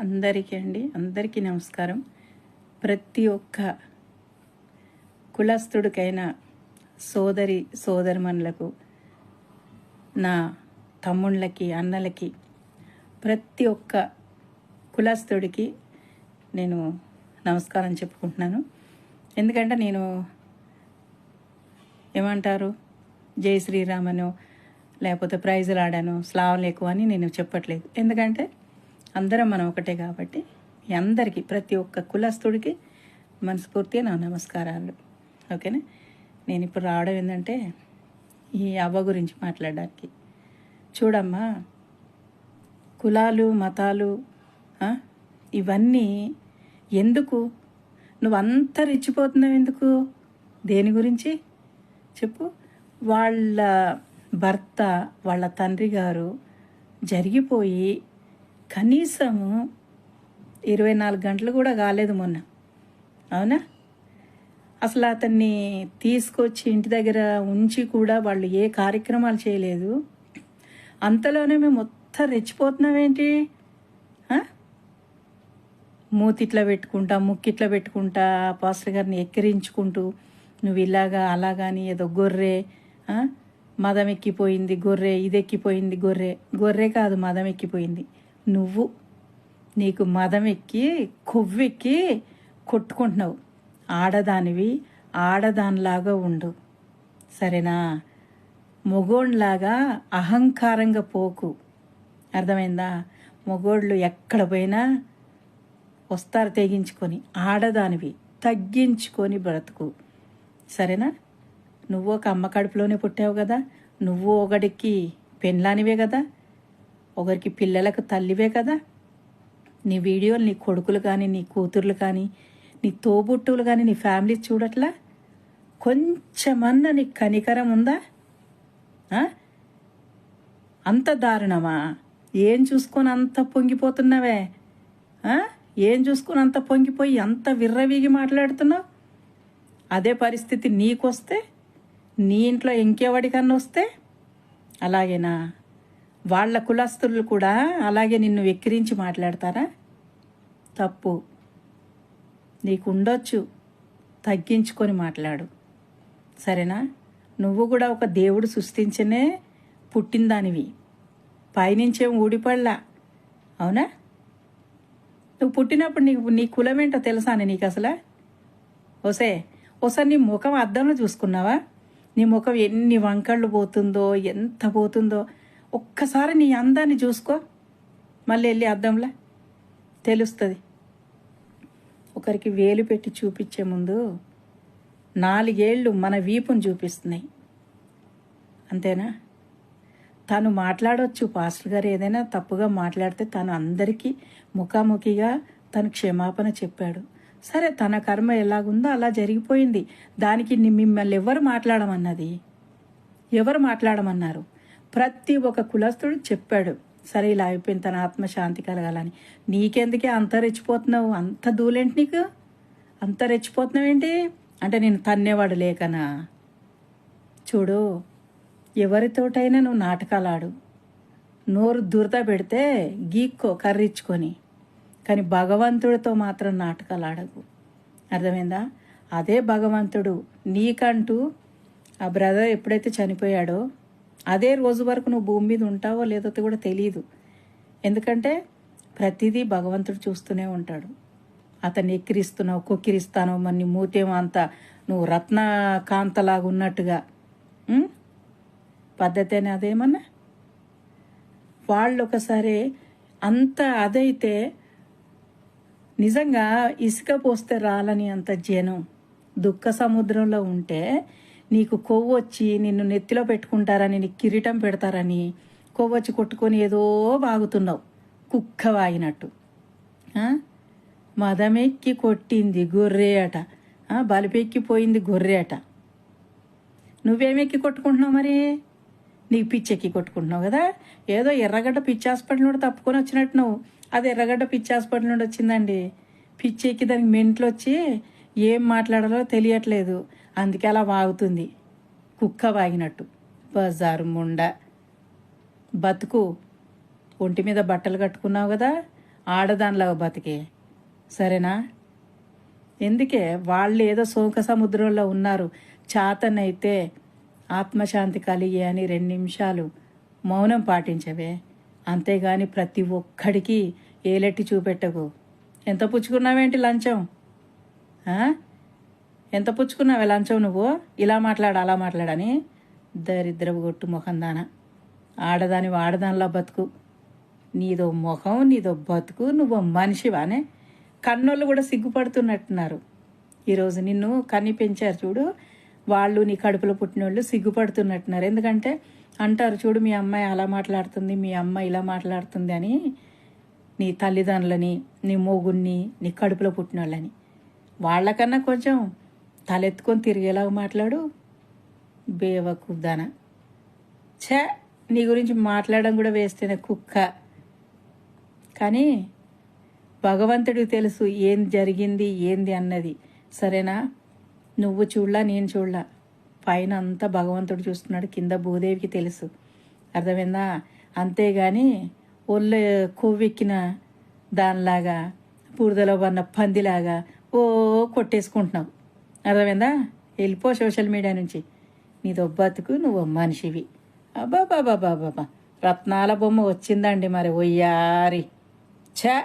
అందరికీ అండి. అందరికీ నమస్కారం. ప్రతి ఒక్క కులస్థుడికైనా సోదరి సోదరిమణులకు నా తమ్ముళ్ళకి అన్నలకి ప్రతి ఒక్క కులస్థుడికి నేను నమస్కారం చెప్పుకుంటున్నాను. ఎందుకంటే నేను ఏమంటారు? జై శ్రీరామను లేకపోతే ప్రైజులు ఆడాను స్లావ్ ఎక్కువ అని నేను చెప్పట్లేదు. ఎందుకంటే అందరం మనం ఒకటే కాబట్టి మీ అందరికీ ప్రతి ఒక్క కులస్తుడికి మనస్ఫూర్తిగా నా నమస్కారాలు. ఓకేనా? నేను ఇప్పుడు రావడం ఏంటంటే ఈ అవ్వ గురించి మాట్లాడడానికి. చూడమ్మా కులాలు మతాలు ఇవన్నీ ఎందుకు? నువ్వు అంత రెచ్చిపోతున్నావు ఎందుకు? దేని గురించి? చెప్పు. వాళ్ళ భర్త వాళ్ళ తండ్రి గారు జరిగిపోయి కనీసము ఇరవై నాలుగు గంటలు కూడా కాలేదు మొన్న. అవునా? అసలు అతన్ని తీసుకొచ్చి ఇంటి దగ్గర ఉంచి కూడా వాళ్ళు ఏ కార్యక్రమాలు చేయలేదు. అంతలోనే మేము మొత్తం రెచ్చిపోతున్నామేంటి మూతిట్లా పెట్టుకుంటా ముక్కిట్లా పెట్టుకుంటా పాస్టర్ గారిని ఎక్కిరించుకుంటూ నువ్వు ఇలాగా అలాగాని ఏదో గొర్రె మదం ఎక్కిపోయింది గొర్రె ఇది ఎక్కిపోయింది గొర్రె. గొర్రె కాదు మదం ఎక్కిపోయింది. నువ్వు నీకు మదం ఎక్కి కొవ్వెక్కి కొట్టుకుంటున్నావు. ఆడదానివి ఆడదానిలాగా ఉండు. సరేనా? మొగోళ్ళలాగా అహంకారంగా పోకు. అర్థమైందా? మొగోళ్ళు ఎక్కడ పోయినా వస్తారు తెగించుకొని ఆడదానివి తగ్గించుకొని బ్రతుకు. సరేనా? నువ్వు ఒక అమ్మ కడుపులోనే పుట్టావు కదా. నువ్వు ఒకడికి పెన్లానివే కదా. ఒకరికి పిల్లలకు తల్లివే కదా. నీ వీడియోలు నీ కొడుకులు కానీ నీ కూతుర్లు కానీ నీ తోబుట్టువులు కానీ నీ ఫ్యామిలీ చూడట్లా? కొంచెమన్నా నీకు కనికరం ఉందా? అంత దారుణమా? ఏం చూసుకొని అంత పొంగిపోతున్నావే? ఏం చూసుకొని అంత పొంగిపోయి అంత విర్రవీగి మాట్లాడుతున్నావు? అదే పరిస్థితి నీకొస్తే నీ ఇంట్లో ఇంకెవడికన్నా వస్తే అలాగేనా? వాళ్ళ కులస్తులు కూడా అలాగే నిన్ను వెక్కిరించి మాట్లాడతారా? తప్పు. నీకు ఉండొచ్చు తగ్గించుకొని మాట్లాడు. సరేనా? నువ్వు కూడా ఒక దేవుడు సృష్టించనే పుట్టిందానివి. పైనుంచేం ఊడిపడలా. అవునా? నువ్వు పుట్టినప్పుడు నీకు నీ కులమేంటో తెలుసానే నీకు అసలు ఓసే ఓసారి నీ ముఖం అద్దంలో చూసుకున్నావా? నీ ముఖం ఎన్ని వంకళ్ళు పోతుందో ఎంత పోతుందో. ఒక్కసారి నీ అందాన్ని చూసుకో. మళ్ళీ వెళ్ళి అద్దంలా. తెలుస్తుంది. ఒకరికి వేలు పెట్టి చూపించే ముందు నాలుగేళ్ళు మన వీపును చూపిస్తున్నాయి. అంతేనా? తను మాట్లాడవచ్చు పాస్టర్ గారు ఏదైనా తప్పుగా మాట్లాడితే తను అందరికీ ముఖాముఖిగా తను క్షమాపణ చెప్పాడు. సరే తన కర్మ ఎలాగుందో అలా జరిగిపోయింది. దానికి మిమ్మల్ని ఎవరు మాట్లాడమన్నది? ఎవరు మాట్లాడమన్నారు? ప్రతి ఒక్క కులస్తుడు చెప్పాడు సరే ఇలా అయిపోయింది తన ఆత్మశాంతి కలగాలని. నీకెందుకే అంత రెచ్చిపోతున్నావు? అంత దూలేంటి నీకు? అంత రెచ్చిపోతున్నావు ఏంటి? అంటే నేను తన్నేవాడు లేకనా? చూడు ఎవరితోటైనా నువ్వు నాటకాలు ఆడు నోరు దురద పెడితే గీక్కో కర్రిచ్చుకొని. కానీ భగవంతుడితో మాత్రం నాటకాలు ఆడకు అర్థమైందా? అదే భగవంతుడు నీకంటూ ఆ బ్రదర్ ఎప్పుడైతే చనిపోయాడో అదే రోజు వరకు నువ్వు భూమి మీద ఉంటావో లేదో కూడా తెలియదు ఎందుకంటే ప్రతిదీ భగవంతుడు చూస్తూనే ఉంటాడు. అతన్ని ఎక్కిరిస్తున్నావు కొక్కిరిస్తాను మరి మూతేమో అంత నువ్వు రత్న కాంతలాగా ఉన్నట్టుగా పద్ధతి పద్ధతేనే అదేమన్నా? వాళ్ళు ఒకసారి అంత అదైతే నిజంగా ఇసుక పోస్తే రాలని అంత జనం దుఃఖ సముద్రంలో ఉంటే నీకు కొవ్వు వచ్చి నిన్ను నెత్తిలో పెట్టుకుంటారని నీకు కిరీటం పెడతారని కొవ్వు వచ్చి కొట్టుకొని ఏదో బాగుతున్నావు కుక్క వాగినట్టు. మదమెక్కి కొట్టింది గొర్రె అట. బలిపెక్కిపోయింది గొర్రె అట. నువ్వేమెక్కి కొట్టుకుంటున్నావు మరి? నీకు పిచ్చెక్కి కొట్టుకుంటున్నావు కదా? ఏదో ఎర్రగడ్డ పిచ్చి హాస్పిటల్ నుండి తప్పుకొని వచ్చినట్టు నువ్వు అది ఎర్రగడ్డ పిచ్చి హాస్పిటల్ నుండి వచ్చిందండి. పిచ్చెక్కి దానికి మెంట్లు వచ్చి ఏం మాట్లాడాలో తెలియట్లేదు. అందుకే అలా వాగుతుంది. కుక్క వాగినట్టు. బజారు ముండ. బతుకు. ఒంటి మీద బట్టలు కట్టుకున్నావు కదా ఆడదానిలాగా బతికే. సరేనా? ఎందుకే? వాళ్ళు ఏదో శోక సముద్రంలో ఉన్నారు. చాతనైతే ఆత్మశాంతి కలిగే అని రెండు నిమిషాలు మౌనం పాటించవే. అంతేగాని ప్రతి ఒక్కడికి ఏలెట్టి చూపెట్టకు. ఎంత పుచ్చుకున్నావేంటి లంచం? ఆ? ఎంత పుచ్చుకున్నావే లంచం నువ్వు? ఇలా మాట్లాడు అలా మాట్లాడని దరిద్రపు కొట్టు ముఖం దాన. ఆడదాని వాడదానిలా బతుకు. నీదో ముఖం నీదో బతుకు నువ్వు మనిషివానే. కన్నోళ్ళు కూడా సిగ్గుపడుతున్నట్టున్నారు. ఈరోజు నిన్ను కన్ని పెంచారు చూడు. వాళ్ళు నీ కడుపులో పుట్టినోళ్ళు సిగ్గుపడుతున్నట్టున్నారు. ఎందుకంటే అంటారు చూడు మీ అమ్మాయి అలా మాట్లాడుతుంది మీ అమ్మాయి ఇలా మాట్లాడుతుంది అని. నీ తల్లిదండ్రులని నీ మోగుణ్ణి నీ కడుపులో పుట్టినోళ్ళని. వాళ్ళకన్నా కొంచెం తలెత్తుకొని తిరిగేలాగా మాట్లాడు. బేవకుదాన ఛే నీ గురించి మాట్లాడడం కూడా వేస్తేనే కుక్క. కానీ భగవంతుడికి తెలుసు ఏం జరిగింది ఏంది అన్నది. సరేనా? నువ్వు చూడలా నేను చూడలా. పైన అంతా భగవంతుడు చూస్తున్నాడు కింద భూదేవికి తెలుసు. అర్థమైందా? అంతేగాని ఒళ్ళు కొవ్వెక్కిన దానిలాగా బూరదలో పన్న పందిలాగా ఓ కొట్టేసుకుంటున్నావు. అర్థమైందా? వెళ్ళిపో సోషల్ మీడియా నుంచి. నీ దొబ్బతుకు నువ్వు మనిషివి. అబ్బాబాబాబాబా రత్నాల బొమ్మ వచ్చిందండి మరి ఒయ్యారి. ఛా!